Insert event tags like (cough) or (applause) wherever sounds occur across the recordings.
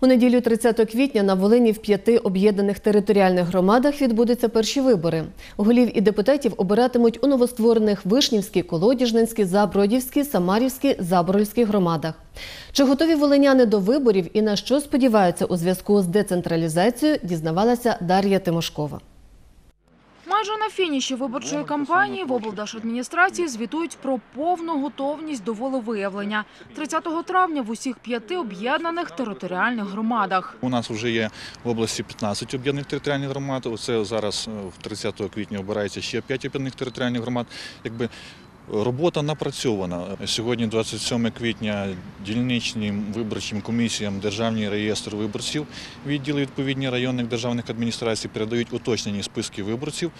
У неділю 30 квітня на Волині в п'яти об'єднаних територіальних громадах відбудуться перші вибори. Голів і депутатів обиратимуть у новостворених Вишнівській, Колодіжненській, Забродівській, Самарівській, Заборольській громадах. Чи готові волиняни до виборів і на що сподіваються у зв'язку з децентралізацією, дізнавалася Дар'я Тимошкова. Майже на фініші виборчої кампанії в облдержадміністрації звітують про повну готовність до волевиявлення 30 травня в усіх п'яти об'єднаних територіальних громадах. У нас вже є в області 15 об'єднаних територіальних громад. Оце зараз е, в 30 квітня обирається ще 5 об'єднаних територіальних громад. Якби робота напрацьована. Сьогодні, 27 квітня, дільничним виборчим комісіям Державний реєстр виборців відділи відповідні районних державних адміністрацій передають уточнені списки виборців.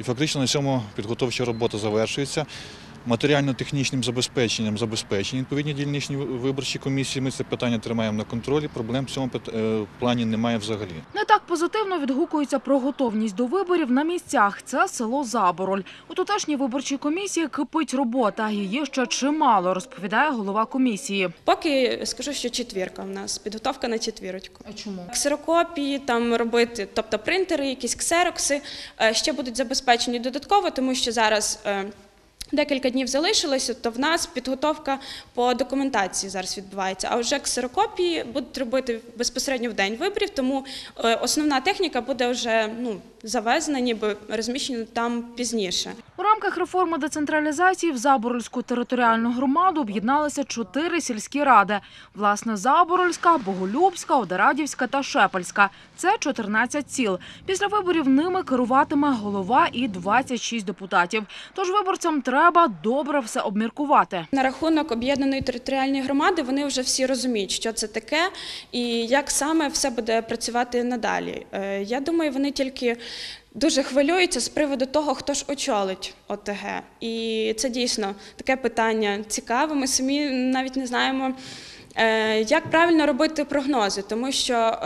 І фактично на цьому підготовча робота завершується. Матеріально-технічним забезпеченням забезпечені відповідні дільничні виборчі комісії. Ми це питання тримаємо на контролі. Проблем в цьому е, плані немає взагалі. Не так позитивно відгукуються про готовність до виборів на місцях. Це село Забороль. У тутешній виборчій комісії кипить робота. Її ще чимало, розповідає голова комісії. Поки скажу, що четвірка в нас, підготовка на четвірочку. А чому? Ксерокопії там робити, тобто принтери, якісь ксерокси е, ще будуть забезпечені додатково, тому що зараз. Декілька днів залишилося, то в нас підготовка по документації зараз відбувається. А вже ксерокопії будуть робити безпосередньо в день виборів, тому е, основна техніка буде вже ну, завезена, ніби розміщена там пізніше. У рамках реформи децентралізації в Заборольську територіальну громаду об'єдналися чотири сільські ради. Власне, Заборольська, Боголюбська, Одерадівська та Шепельська. Це 14 сіл. Після виборів ними керуватиме голова і 26 депутатів. Тож виборцям треба добре все обміркувати. На рахунок об'єднаної територіальної громади вони вже всі розуміють, що це таке і як саме все буде працювати надалі. Е, Я думаю, вони тільки дуже хвилюються з приводу того, хто ж очолить ОТГ. І це дійсно таке питання цікаве. Ми самі навіть не знаємо, е, як правильно робити прогнози, тому що.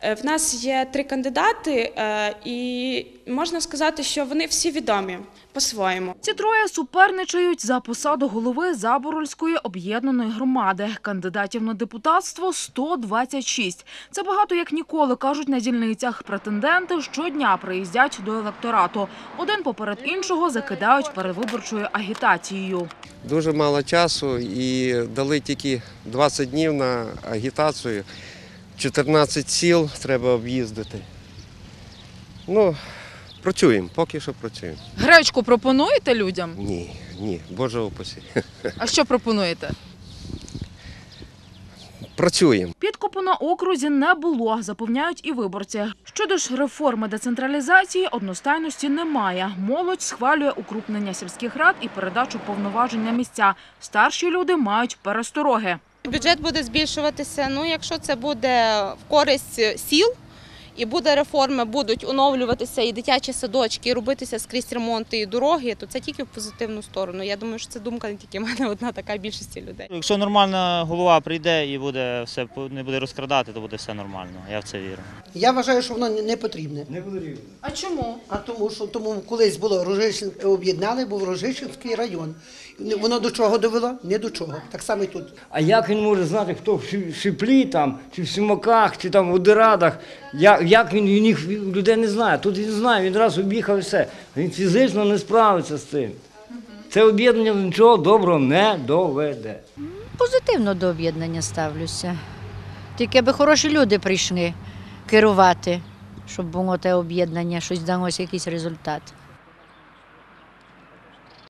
Е, В нас є три кандидати, е, і можна сказати, що вони всі відомі по-своєму. Ці троє суперничають за посаду голови Заборольської об'єднаної громади. Кандидатів на депутатство 126. Це багато як ніколи, кажуть на дільницях. Претенденти щодня приїздять до електорату. Один поперед іншого закидають передвиборчою агітацією. Дуже мало часу і дали тільки 20 днів на агітацію. 14 сіл треба об'їздити. Ну, працюємо, поки що працюємо. Гречку пропонуєте людям? Ні, ні, Боже упасі. А що пропонуєте? Працюємо. Підкупу на окрузі не було, запевняють і виборці. Щодо ж реформи децентралізації, одностайності немає. Молодь схвалює укрупнення сільських рад і передачу повноважень на місця. Старші люди мають перестороги. Бюджет буде збільшуватися. Ну, якщо це буде в користь сіл і буде реформи, будуть оновлюватися і дитячі садочки, і робитися скрізь ремонти і дороги, то це тільки в позитивну сторону. Я думаю, що це думка не тільки в мене (laughs) одна така більшості людей. Якщо нормальна голова прийде і буде все по- не буде розкрадати, то буде все нормально. Я в це вірю. Я вважаю, що воно не- не потрібне. Не потрібне. А чому? А тому, що тому колись було Рожищен, об'єднали, був Рожищенський район. Воно до чого довело? Не до чого. Так само і тут. А як він може знати, хто в Шиплі там, чи в Симаках, чи там в Одерадах? Як, як він, їх людей не знає? Тут він знає, він раз об'їхав і все. Він фізично не справиться з цим. Це об'єднання нічого доброго не доведе. Позитивно до об'єднання ставлюся. Тільки аби хороші люди прийшли керувати, щоб було те об'єднання, щось далося, якийсь результат.